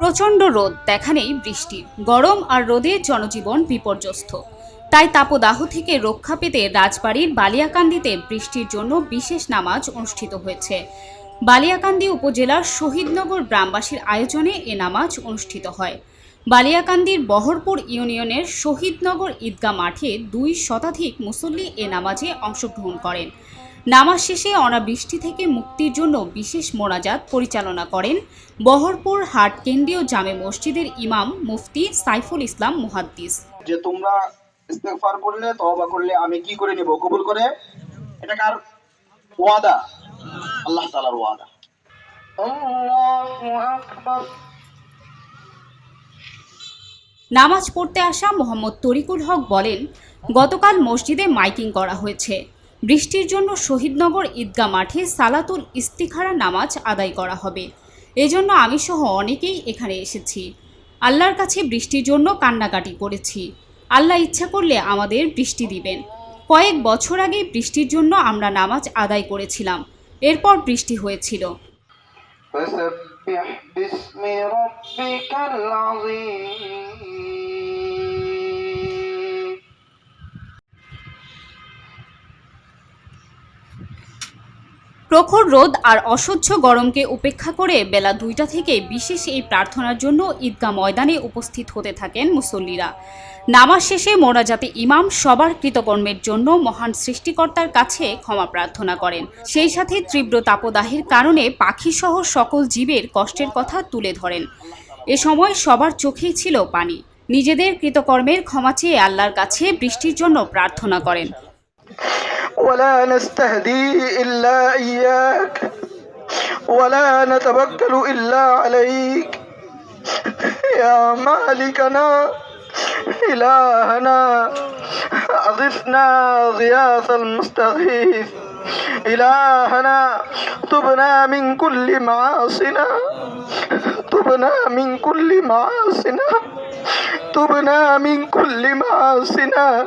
প্রচণ্ড রোদ, দেখা নেই বৃষ্টি। গরম আর রোদে জনজীবন বিপর্যস্ত। তাই তাপদাহ থেকে রক্ষা পেতে রাজবাড়ির বালিয়াকান্দিতে বৃষ্টির জন্য বিশেষ নামাজ অনুষ্ঠিত হয়েছে। বালিয়াকান্দি উপজেলার শহীদনগর গ্রামবাসীর আয়োজনে এ নামাজ অনুষ্ঠিত হয়। বালিয়াকান্দির বহরপুর ইউনিয়নের শহীদনগর ঈদগাহ মাঠে দুই শতাধিক মুসল্লি এ নামাজে অংশগ্রহণ করেন। নামাজ শেষে অনাবৃষ্টি থেকে মুক্তির জন্য বিশেষ মোনাজাত পরিচালনা করেন বহরপুর হাট কেন্দ্রীয় জামে মসজিদের ইমাম মুফতি সাইফুল ইসলাম মুহাদ্দিস। যে তোমরা ইস্তেগফার করলে তওবা করলে আমি কি করে নেব? কবুল করে? এটা কার ওয়াদা? আল্লাহ তাআলার ওয়াদা। আল্লাহু আকবার। নামাজ পড়তে আসা মোহাম্মদ তরিকুল হক বলেন গতকাল মসজিদে মাইকিং করা হয়েছে বৃষ্টির জন্য শহীদনগর ঈদগাহ মাঠে সালাতুল ইস্তিখারা নামাজ আদায় করা হবে এজন্য আমি সহ অনেকেই এখানে এসেছি আল্লাহর কাছে বৃষ্টির জন্য কান্নাকাটি করেছি আল্লাহ ইচ্ছা করলে আমাদের বৃষ্টি দিবেন কয়েক বছর আগে বৃষ্টির জন্য আমরা নামাজ আদায় করেছিলাম এরপর বৃষ্টি হয়েছিল فسبح باسم ربك العظيم প্রখর রোদ আর অসহ্য গরমকে উপেক্ষা করে বেলা দুইটা থেকে বিশেষ এই প্রার্থনার জন্য ঈদগাহ ময়দানে উপস্থিত হতে থাকেন মুসল্লিরা। নামাজ শেষে মোনাজাতে ইমাম সবার কৃতকর্মের জন্য মহান সৃষ্টিকর্তার কাছে ক্ষমা প্রার্থনা করেন। সেই সাথে তীব্র তাপদাহের কারণে পাখিসহ সকল জীবের কষ্টের কথা তুলে ধরেন। এ সময় সবার চোখেই ছিল পানি। নিজেদের কৃতকর্মের ক্ষমা চেয়ে আল্লাহর কাছে বৃষ্টির জন্য প্রার্থনা করেন। ولا نستهدي إلا إياك ولا نتوكل إلا عليك. يا مالكنا إلهنا أغثنا غياث المستغيث إلهنا تبنا من كل معاصنا تبنا من كل معاصنا تبنا من كل معاصنا.